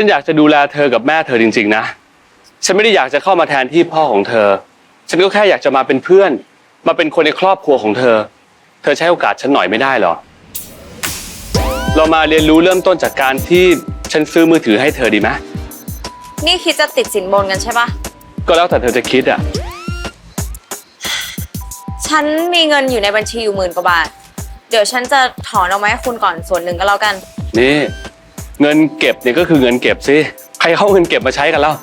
ฉันอยากจะดูแลเธอกับแม่เธอจริง ๆ นะ ฉันไม่ได้อยากจะเข้ามาแทนที่พ่อของเธอ ฉันก็แค่อยากจะมาเป็นเพื่อน มาเป็นคนในครอบครัวของเธอ เธอใช้โอกาสฉันหน่อยไม่ได้เหรอ เรามาเรียนรู้เริ่มต้นจากการที่ฉันซื้อมือถือให้เธอดีไหมนี่คิดจะติดสินบนกันใช่ปะก็แล้วแต่เธอจะคิดอะ ฉันมีเงินอยู่ในบัญชีอยู่หมื่นกว่าบาท เดี๋ยวฉันจะถอนเอามาให้คุณก่อนส่วนหนึ่งก็แล้วกัน นี่ เงินเก็บเนี่ยก็คือเงินเก็บสิใครเข้าเงินเก็บมาใช้กันแล้ว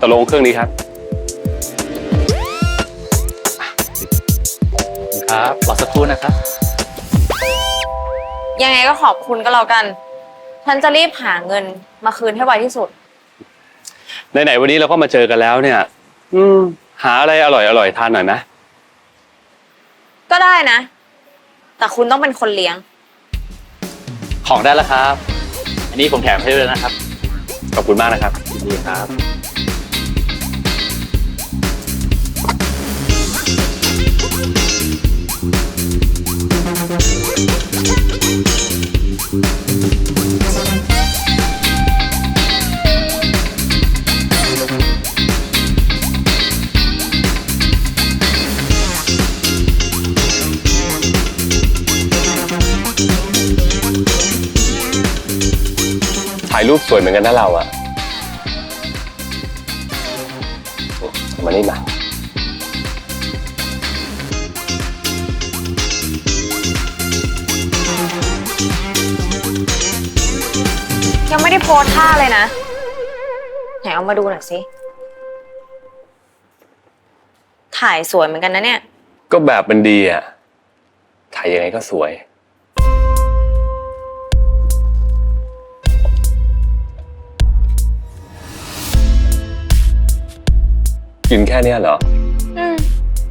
ตกลงเครื่องนี้ครับครับรอสักครู่นะครับ ยังไงก็ขอบคุณก็แล้วกัน ฉันจะรีบหาเงินมาคืนให้ไวที่สุด ไหนๆวันนี้เราก็มาเจอกันแล้วเนี่ย อืม หาอะไรอร่อยอร่อยๆทานหน่อยไหมก็ได้นะ แต่คุณต้องเป็นคนเลี้ยง ของได้แล้วครับ อันนี้ผมแถมให้ด้วยนะครับ ขอบคุณมากนะครับดีครับายรูปสวยเหมือนกันนะเราอะเอามานี่มายังไม่ได้โพสท่าเลยนะ ไหนเอามาดูหน่อยสิ ถ่ายสวยเหมือนกันนะเนี่ย ก็แบบมันดีอะถ่ายยังไงก็สวย กินแค่เนี้ยเหรอ อืม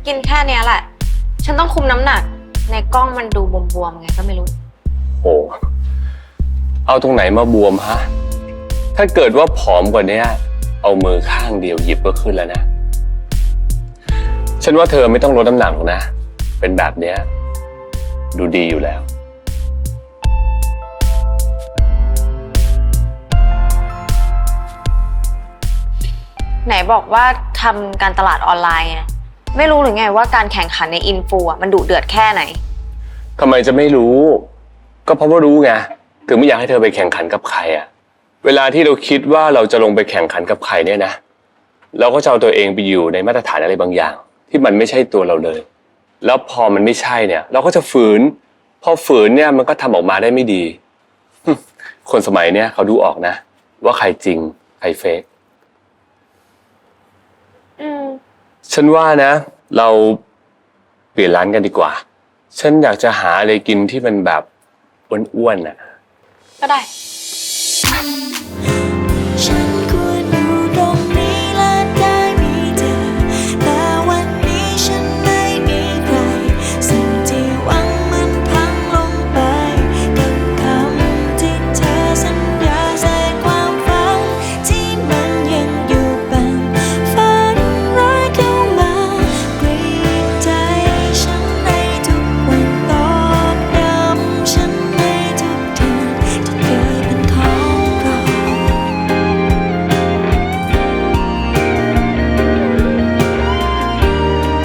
กินแค่เนี้ยแหละ ฉันต้องคุมน้ำหนัก ในกล้องมันดูบวมๆไงก็ไม่รู้ โอ้เอาตรงไหนมาบวมฮะ ถ้าเกิดว่าผอมกว่าเนี้ย เอามือข้างเดียวหยิบก็ขึ้นแล้วนะ ฉันว่าเธอไม่ต้องลดน้ำหนักหรอกนะ เป็นแบบเนี้ย ดูดีอยู่แล้ว ไหนบอกว่าทำการตลาดออนไลน์ไงไม่รู้หรือไงว่าการแข่งขันในอินฟูอะมันดุเดือดแค่ไหน ทำไมจะไม่รู้ ก็เพราะว่ารู้ไง ถึงไม่อยากให้เธอไปแข่งขันกับใครอะเวลาที่เราคิดว่าเราจะลงไปแข่งขันกับใครเนี่ยนะ เราก็จะเอาตัวเองไปอยู่ในมาตรฐานอะไรบางอย่าง ที่มันไม่ใช่ตัวเราเลย แล้วพอมันไม่ใช่เนี่ย เราก็จะฝืน พอฝืนเนี่ยมันก็ทำออกมาได้ไม่ดี คนสมัยเนี่ยเขาดูออกนะ ว่าใครจริงใครเฟก อืม ฉันว่านะ เราเปลี่ยนร้านกันดีกว่า ฉันอยากจะหาอะไรกินที่มันแบบอ้วนๆน่ะ ก็ได้